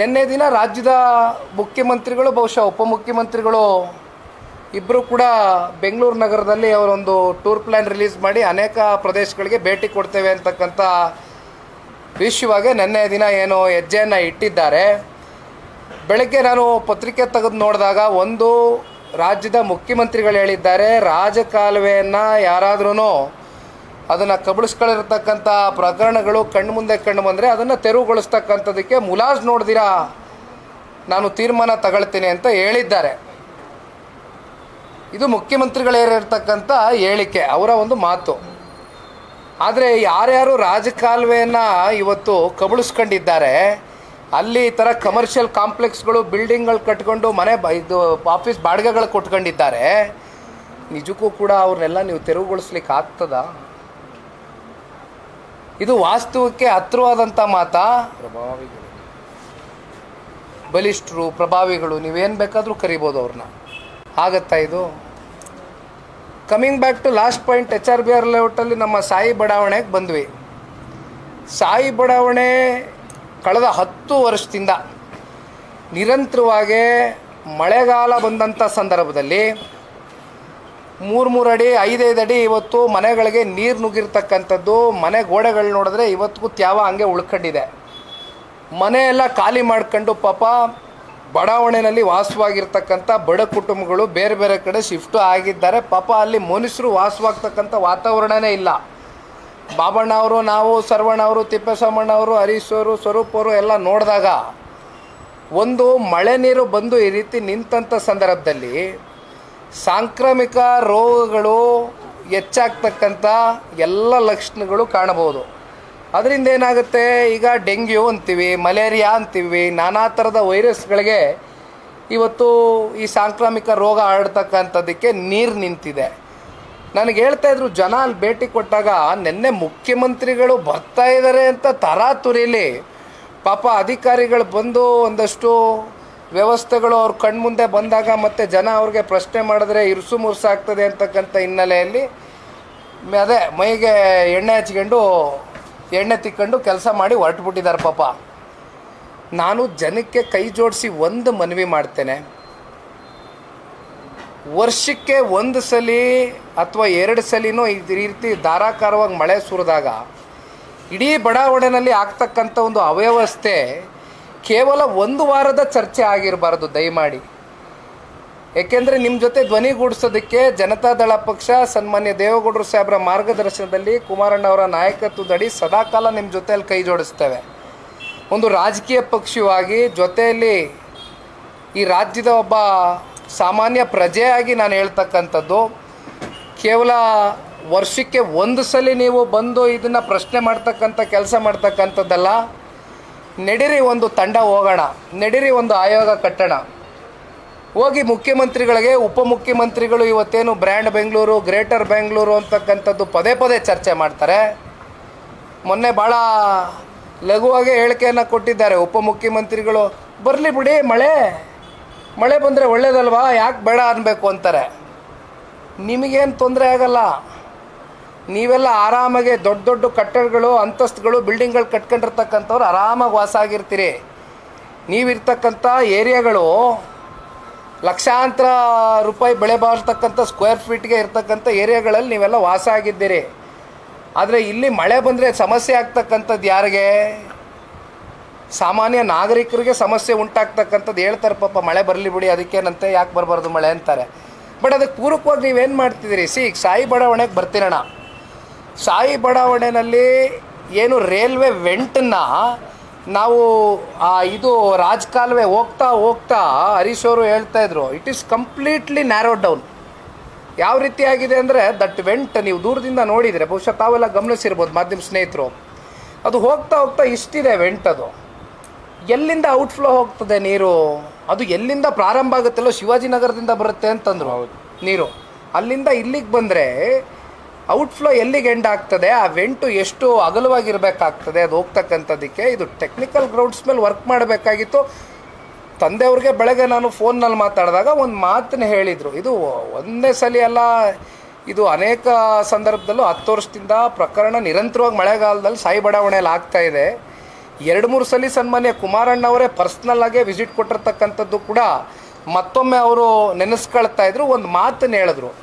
ನಿನ್ನೆ ದಿನ ರಾಜ್ಯದ ಮುಖ್ಯಮಂತ್ರಿಗಳು, ಬಹುಶಃ ಉಪಮುಖ್ಯಮಂತ್ರಿಗಳು ಇಬ್ಬರು ಕೂಡ ಬೆಂಗಳೂರು ನಗರದಲ್ಲಿ ಅವರೊಂದು ಟೂರ್ ಪ್ಲ್ಯಾನ್ ರಿಲೀಸ್ ಮಾಡಿ ಅನೇಕ ಪ್ರದೇಶಗಳಿಗೆ ಭೇಟಿ ಕೊಡ್ತೇವೆ ಅಂತಕ್ಕಂಥ ವಿಷಯವಾಗಿ ನಿನ್ನೆ ದಿನ ಏನು ಹೆಜ್ಜೆಯನ್ನು ಇಟ್ಟಿದ್ದಾರೆ. ಬೆಳಗ್ಗೆ ನಾನು ಪತ್ರಿಕೆ ತೆಗೆದು ನೋಡಿದಾಗ ಒಂದು ರಾಜ್ಯದ ಮುಖ್ಯಮಂತ್ರಿಗಳು ಹೇಳಿದ್ದಾರೆ, ರಾಜಕಾಲುವೆಯನ್ನು ಯಾರಾದ್ರೂ ಅದನ್ನು ಕಬಳಿಸ್ಕೊಳ್ಳಿರ್ತಕ್ಕಂಥ ಪ್ರಕರಣಗಳು ಕಣ್ಣು ಮುಂದೆ ಕಣ್ಣು ಬಂದರೆ ಅದನ್ನು ತೆರವುಗೊಳಿಸ್ತಕ್ಕಂಥದ್ದಕ್ಕೆ ಮುಲಾಜ್ ನೋಡ್ದಿರಾ, ನಾನು ತೀರ್ಮಾನ ತಗೊಳ್ತೀನಿ ಅಂತ ಹೇಳಿದ್ದಾರೆ. ಇದು ಮುಖ್ಯಮಂತ್ರಿಗಳೇರಿರ್ತಕ್ಕಂಥ ಹೇಳಿಕೆ, ಅವರ ಒಂದು ಮಾತು. ಆದರೆ ಯಾರ್ಯಾರು ರಾಜಕಾಲುವೆಯನ್ನು ಇವತ್ತು ಕಬಳಿಸ್ಕೊಂಡಿದ್ದಾರೆ, ಅಲ್ಲಿ ಈ ಥರ ಕಮರ್ಷಿಯಲ್ ಕಾಂಪ್ಲೆಕ್ಸ್ಗಳು ಬಿಲ್ಡಿಂಗ್ಗಳು ಕಟ್ಕೊಂಡು ಮನೆ ಇದು ಆಫೀಸ್ ಬಾಡಿಗೆಗಳು ಕೊಟ್ಕೊಂಡಿದ್ದಾರೆ, ನಿಜಕ್ಕೂ ಕೂಡ ಅವ್ರನ್ನೆಲ್ಲ ನೀವು ತೆರವುಗೊಳಿಸ್ಲಿಕ್ಕೆ ಆಗ್ತದಾ ಇದು ವಾಸ್ತವಕ್ಕೆ ಹತ್ತಿರವಾದಂಥ ಮಾತಾ? ಬಲಿಷ್ಠರು, ಪ್ರಭಾವಿಗಳು, ನೀವೇನು ಬೇಕಾದರೂ ಕರಿಬೋದು ಅವ್ರನ್ನ. ಆಗತ್ತಾ ಇದು? Coming back to last point H R B R ಲೇಔಟಲ್ಲಿ ನಮ್ಮ ಸಾಯಿ ಬಡಾವಣೆಗೆ ಬಂದ್ವಿ. ಸಾಯಿ ಬಡಾವಣೆ ಕಳೆದ ಹತ್ತು ವರ್ಷದಿಂದ ನಿರಂತರವಾಗಿ ಮಳೆಗಾಲ ಬಂದಂಥ ಸಂದರ್ಭದಲ್ಲಿ ಮೂರು ಮೂರು ಅಡಿ ಐದೈದು ಅಡಿ ಇವತ್ತು ಮನೆಗಳಿಗೆ ನೀರು ನುಗ್ಗಿರ್ತಕ್ಕಂಥದ್ದು. ಮನೆ ಗೋಡೆಗಳು ನೋಡಿದ್ರೆ ಇವತ್ತಿಗೂ ತ್ಯಾವ ಹಂಗೆ ಉಳ್ಕೊಂಡಿದೆ. ಮನೆಯೆಲ್ಲ ಖಾಲಿ ಮಾಡ್ಕೊಂಡು ಪಾಪ ಬಡಾವಣೆಯಲ್ಲಿ ವಾಸವಾಗಿರ್ತಕ್ಕಂಥ ಬಡ ಕುಟುಂಬಗಳು ಬೇರೆ ಬೇರೆ ಕಡೆ ಶಿಫ್ಟ್ ಆಗಿದ್ದಾರೆ. ಪಾಪ ಅಲ್ಲಿ ಮನುಷ್ಯರು ವಾಸವಾಗ್ತಕ್ಕಂಥ ವಾತಾವರಣವೇ ಇಲ್ಲ. ಬಾಬಣ್ಣ ಅವರು, ನಾವು, ಸರ್ವಣ್ಣ ಅವರು, ತಿಪ್ಪೇಸ್ವಾಮಣ್ಣ ಅವರು, ಹರೀಶ್ ಅವರು, ಸ್ವರೂಪ್ ಅವರು ಎಲ್ಲ ನೋಡಿದಾಗ ಒಂದು ಮಳೆ ನೀರು ಬಂದು ಈ ರೀತಿ ನಿಂತಂಥ ಸಂದರ್ಭದಲ್ಲಿ ಸಾಂಕ್ರಾಮಿಕ ರೋಗಗಳು ಹೆಚ್ಚಾಗ್ತಕ್ಕಂಥ ಎಲ್ಲ ಲಕ್ಷಣಗಳು ಕಾಣಬಹುದು. ಅದರಿಂದ ಏನಾಗುತ್ತೆ? ಈಗ ಡೆಂಗ್ಯೂ ಅಂತೀವಿ, ಮಲೇರಿಯಾ ಅಂತೀವಿ, ನಾನಾ ಥರದ ವೈರಸ್ಗಳಿಗೆ ಇವತ್ತು ಈ ಸಾಂಕ್ರಾಮಿಕ ರೋಗ ಹರಡ್ತಕ್ಕಂಥದ್ದಕ್ಕೆ ನೀರು ನಿಂತಿದೆ. ನನಗೆ ಹೇಳ್ತಾ ಇದ್ರು, ಜನ ಅಲ್ಲಿ ಭೇಟಿ ಕೊಟ್ಟಾಗ, ನಿನ್ನೆ ಮುಖ್ಯಮಂತ್ರಿಗಳು ಬರ್ತಾ ಇದ್ದಾರೆ ಅಂತ ತರಾತುರಿಲಿ. ಪಾಪ ಅಧಿಕಾರಿಗಳು ಬಂದು ಒಂದಷ್ಟು ವ್ಯವಸ್ಥೆಗಳು ಅವ್ರ ಕಣ್ಮುಂದೆ ಬಂದಾಗ ಮತ್ತೆ ಜನ ಅವ್ರಿಗೆ ಪ್ರಶ್ನೆ ಮಾಡಿದ್ರೆ ಇರುಸು ಮುರುಸು ಆಗ್ತದೆ ಅಂತಕ್ಕಂಥ ಹಿನ್ನೆಲೆಯಲ್ಲಿ ಅದೇ ಮೈಗೆ ಎಣ್ಣೆ ಹಚ್ಕೊಂಡು, ಎಣ್ಣೆ ತಿಕ್ಕೊಂಡು ಕೆಲಸ ಮಾಡಿ ಹೊರಟುಬಿಟ್ಟಿದ್ದಾರೆ ಪಾಪ. ನಾನು ಜನಕ್ಕೆ ಕೈ ಜೋಡಿಸಿ ಒಂದು ಮನವಿ ಮಾಡ್ತೇನೆ. ವರ್ಷಕ್ಕೆ ಒಂದು ಸಲ ಅಥವಾ ಎರಡು ಸಲಿನೂ ಈ ರೀತಿ ಧಾರಾಕಾರವಾಗಿ ಮಳೆ ಸುರಿದಾಗ, ಇಡೀ ಬಡಾವಣೆಯಲ್ಲಿ ಆಗ್ತಕ್ಕಂಥ ಒಂದು ಅವ್ಯವಸ್ಥೆ ಕೇವಲ ಒಂದು ವಾರದ ಚರ್ಚೆ ಆಗಿರಬಾರ್ದು, ದಯಮಾಡಿ. ಏಕೆಂದರೆ ನಿಮ್ಮ ಜೊತೆ ಧ್ವನಿಗೂಡಿಸೋದಕ್ಕೆ ಜನತಾದಳ ಪಕ್ಷ, ಸನ್ಮಾನ್ಯ ದೇವೇಗೌಡರು ಸಾಹೇಬರ ಮಾರ್ಗದರ್ಶನದಲ್ಲಿ ಕುಮಾರಣ್ಣವರ ನಾಯಕತ್ವದಡಿ ಸದಾಕಾಲ ನಿಮ್ಮ ಜೊತೆಯಲ್ಲಿ ಕೈ ಜೋಡಿಸ್ತೇವೆ. ಒಂದು ರಾಜಕೀಯ ಪಕ್ಷವಾಗಿ ಜೊತೆಯಲ್ಲಿ ಈ ರಾಜ್ಯದ ಒಬ್ಬ ಸಾಮಾನ್ಯ ಪ್ರಜೆಯಾಗಿ ನಾನು ಹೇಳ್ತಕ್ಕಂಥದ್ದು, ಕೇವಲ ವರ್ಷಕ್ಕೆ ಒಂದು ಸಲ ನೀವು ಬಂದು ಇದನ್ನು ಪ್ರಶ್ನೆ ಮಾಡ್ತಕ್ಕಂಥ, ಕೆಲಸ ಮಾಡ್ತಕ್ಕಂಥದ್ದಲ್ಲ. ನಡೀರಿ ಒಂದು ತಂಡ ಹೋಗೋಣ, ನಡಿರಿ ಒಂದು ಆಯೋಗ ಕಟ್ಟೋಣ. ಹೋಗಿ ಮುಖ್ಯಮಂತ್ರಿಗಳಿಗೆ, ಉಪಮುಖ್ಯಮಂತ್ರಿಗಳು ಇವತ್ತೇನು ಬ್ರ್ಯಾಂಡ್ ಬೆಂಗಳೂರು, ಗ್ರೇಟರ್ ಬೆಂಗಳೂರು ಅಂತಕ್ಕಂಥದ್ದು ಪದೇ ಪದೇ ಚರ್ಚೆ ಮಾಡ್ತಾರೆ. ಮೊನ್ನೆ ಭಾಳ ಲಘುವಾಗಿ ಹೇಳಿಕೆಯನ್ನು ಕೊಟ್ಟಿದ್ದಾರೆ ಉಪಮುಖ್ಯಮಂತ್ರಿಗಳು. ಬರಲಿ ಬಿಡಿ, ಮಳೆ ಮಳೆ ಬಂದರೆ ಒಳ್ಳೇದಲ್ವಾ, ಯಾಕೆ ಬೇಡ ಅನ್ನಬೇಕು ಅಂತಾರೆ. ನಿಮಗೇನು ತೊಂದರೆ ಆಗಲ್ಲ. ನೀವೆಲ್ಲ ಆರಾಮಾಗೆ ದೊಡ್ಡ ದೊಡ್ಡ ಕಟ್ಟಡಗಳು, ಅಂತಸ್ತುಗಳು, ಬಿಲ್ಡಿಂಗ್ಗಳು ಕಟ್ಕೊಂಡಿರ್ತಕ್ಕಂಥವ್ರು ಆರಾಮಾಗಿ ವಾಸ ಆಗಿರ್ತೀರಿ. ನೀವಿರ್ತಕ್ಕಂಥ ಏರಿಯಾಗಳು ಲಕ್ಷಾಂತರ ರೂಪಾಯಿ ಬೆಳೆ ಬಾಳ್ತಕ್ಕಂಥ ಸ್ಕ್ವೇರ್ ಫೀಟ್ಗೆ ಇರ್ತಕ್ಕಂಥ ಏರಿಯಾಗಳಲ್ಲಿ ನೀವೆಲ್ಲ ವಾಸ ಆಗಿದ್ದೀರಿ. ಆದರೆ ಇಲ್ಲಿ ಮಳೆ ಬಂದರೆ ಸಮಸ್ಯೆ ಆಗ್ತಕ್ಕಂಥದ್ದು ಯಾರಿಗೆ? ಸಾಮಾನ್ಯ ನಾಗರಿಕರಿಗೆ ಸಮಸ್ಯೆ ಉಂಟಾಗ್ತಕ್ಕಂಥದ್ದು ಹೇಳ್ತಾರೆ, ಪಾಪ ಮಳೆ ಬರಲಿ ಬಿಡಿ, ಅದಕ್ಕೇನಂತೆ, ಯಾಕೆ ಬರಬಾರ್ದು ಮಳೆ? ಅಂತಾರೆ. ಬಟ್ ಅದಕ್ಕೆ ಪೂರಕವಾಗಿ ನೀವೇನು ಮಾಡ್ತಿದ್ದೀರಿ? ಸಿ, ಸಾಯಿ ಬಡಾವಣೆಗೆ ಬರ್ತೀರಣ ಸಾಯಿ ಬಡಾವಣೆಯಲ್ಲಿ ಏನು ರೈಲ್ವೆ ವೆಂಟನ್ನು ನಾವು ಆ ಇದು ರಾಜಕಾಲುವೆ ಹೋಗ್ತಾ ಹೋಗ್ತಾ ಹರೀಶ್ ಅವರು ಹೇಳ್ತಾ ಇದ್ರು it is completely narrow down ಯಾವ ರೀತಿ ಆಗಿದೆ ಅಂದರೆ ದಟ್ ವೆಂಟ್ ನೀವು ದೂರದಿಂದ ನೋಡಿದರೆ ಬಹುಶಃ ತಾವೆಲ್ಲ ಗಮನಿಸಿರ್ಬೋದು ಮಾಧ್ಯಮ ಸ್ನೇಹಿತರು. ಅದು ಹೋಗ್ತಾ ಹೋಗ್ತಾ ಇಷ್ಟಿದೆ ವೆಂಟ್ ಅದು. ಎಲ್ಲಿಂದ ಔಟ್ಫ್ಲೋ ಹೋಗ್ತದೆ ನೀರು? ಅದು ಎಲ್ಲಿಂದ ಪ್ರಾರಂಭ ಆಗುತ್ತಲ್ಲೋ ಶಿವಾಜಿನಗರದಿಂದ ಬರುತ್ತೆ ಅಂತಂದ್ರು ನೀರು. ಅಲ್ಲಿಂದ ಇಲ್ಲಿಗೆ ಬಂದರೆ ಔಟ್ಫ್ಲೋ ಎಲ್ಲಿಗೆ ಎಂಡ್ ಆಗ್ತದೆ? ಆ ವೆಂಟು ಎಷ್ಟು ಅಗಲವಾಗಿರಬೇಕಾಗ್ತದೆ? ಅದು ಹೋಗ್ತಕ್ಕಂಥದ್ದಕ್ಕೆ ಇದು ಟೆಕ್ನಿಕಲ್ ಗ್ರೌಂಡ್ಸ್ ಮೇಲೆ ವರ್ಕ್ ಮಾಡಬೇಕಾಗಿತ್ತು. ತಂದೆಯವ್ರಿಗೆ ಬೆಳಗ್ಗೆ ನಾನು ಫೋನ್ನಲ್ಲಿ ಮಾತಾಡಿದಾಗ ಒಂದು ಮಾತನ್ನ ಹೇಳಿದರು. ಇದು ಒಂದೇ ಸಲ ಅಲ್ಲ, ಇದು ಅನೇಕ ಸಂದರ್ಭದಲ್ಲೂ ಹತ್ತು ವರ್ಷದಿಂದ ಪ್ರಕರಣ ನಿರಂತರವಾಗಿ ಮಳೆಗಾಲದಲ್ಲಿ ಸಾಯಿ ಬಡಾವಣೆಯಲ್ಲಿ ಆಗ್ತಾ ಇದೆ. ಎರಡು ಮೂರು ಸಲ ಸನ್ಮಾನ್ಯ ಕುಮಾರಣ್ಣ ಅವರೇ ಪರ್ಸ್ನಲ್ ಆಗೇ ವಿಸಿಟ್ ಕೊಟ್ಟಿರ್ತಕ್ಕಂಥದ್ದು ಕೂಡ ಮತ್ತೊಮ್ಮೆ ಅವರು ನೆನೆಸ್ಕೊಳ್ತಾ ಇದ್ರು. ಒಂದು ಮಾತನ್ನು ಹೇಳಿದ್ರು.